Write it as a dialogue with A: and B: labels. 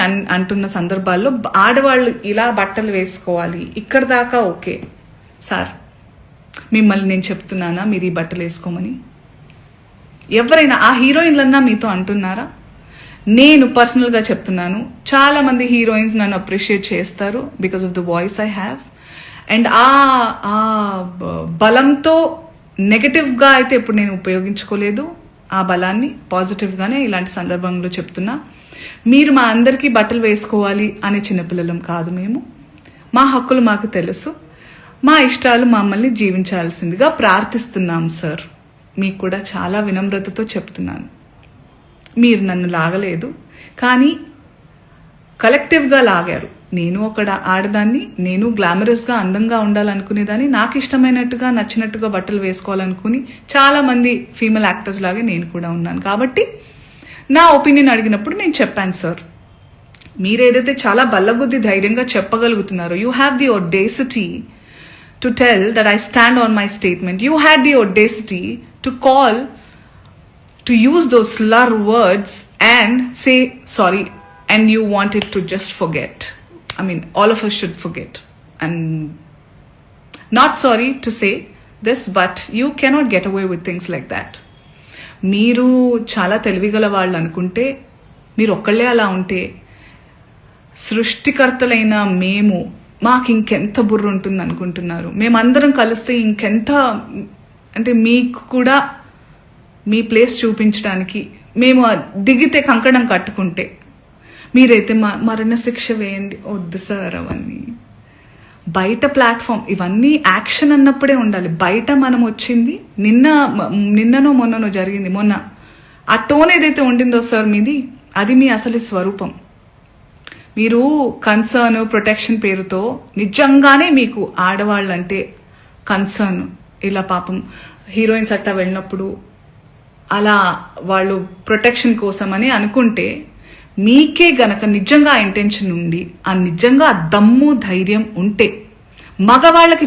A: అన్- అంటున్న సందర్భాల్లో ఆడవాళ్ళు ఇలా బట్టలు వేసుకోవాలి. ఇక్కడ దాకా ఓకే. సార్ మిమ్మల్ని నేను చెప్తున్నానా? మీరు ఈ బట్టలు వేసుకోమని. ఎవరైనా ఆ హీరోయిన్లన్నా మీతో అంటున్నారా? నేను పర్సనల్గా చెప్తున్నాను. చాలా మంది హీరోయిన్స్ నన్ను అప్రిషియేట్ చేస్తారు because of the voice I have. And ఆ ఆ బలంతో నెగటివ్గా అయితే ఇప్పుడు నేను ఉపయోగించుకోలేదు. ఆ బలాన్ని పాజిటివ్గానే ఇలాంటి సందర్భంలో చెప్తున్నా. మీరు మా అందరికీ బట్టలు వేసుకోవాలి అనే చిన్నపిల్లలం కాదు మేము. మా హక్కులు మాకు తెలుసు. మా ఇష్టాలు మమ్మల్ని జీవించాల్సిందిగా ప్రార్థిస్తున్నాం సార్. మీకు కూడా చాలా వినమ్రతతో చెప్తున్నాను. మీరు నన్ను లాగలేదు కానీ కలెక్టివ్గా లాగారు. నేను ఒక ఆడదాన్ని నేను గ్లామరస్గా అందంగా ఉండాలనుకునేదాన్ని నాకు ఇష్టమైనట్టుగా నచ్చినట్టుగా బట్టలు వేసుకోవాలనుకుని చాలా మంది ఫీమేల్ యాక్టర్స్ లాగే నేను కూడా ఉన్నాను. కాబట్టి నా ఒపీనియన్ అడిగినప్పుడు నేను చెప్పాను సార్ మీరేదైతే చాలా బల్లగుద్ది ధైర్యంగా చెప్పగలుగుతున్నారో you have the audacity to tell that I stand on my statement you had the audacity to call to use those lure words and say sorry and you wanted to just forget I mean all of us should forget and not sorry to say this but you cannot get away with things like that మీరు చాలా తెలివిగల వాళ్ళు అనుకుంటే మీరు ఒక్కళ్ళే అలా ఉంటే సృష్టికర్తలైన మేము మాకు ఇంకెంత బుర్ర ఉంటుంది అనుకుంటున్నారు. మేమందరం కలిస్తే ఇంకెంత అంటే మీకు కూడా మీ ప్లేస్ చూపించడానికి మేము దిగితే కంకణం కట్టుకుంటే మీరైతే మ మరణ శిక్ష వేయండి. వద్దు సార్ అవన్నీ. బయట ప్లాట్ఫామ్ ఇవన్నీ యాక్షన్ అన్నప్పుడే ఉండాలి. బయట మనం వచ్చింది నిన్న నిన్ననో మొన్ననో జరిగింది. మొన్న ఆ టోన్ ఏదైతే ఉండిందో సార్ మీది అది మీ అసలు స్వరూపం. మీరు కన్సర్న్ ప్రొటెక్షన్ పేరుతో నిజంగానే మీకు ఆడవాళ్ళంటే కన్సర్న్ ఇలా పాపం హీరోయిన్స్ అట్టా వెళ్ళినప్పుడు అలా వాళ్ళు ప్రొటెక్షన్ కోసమని అనుకుంటే మీకే గనక నిజంగా ఇంటెన్షన్ ఉండి ఆ నిజంగా దమ్ము ధైర్యం ఉంటే మగవాళ్ళకి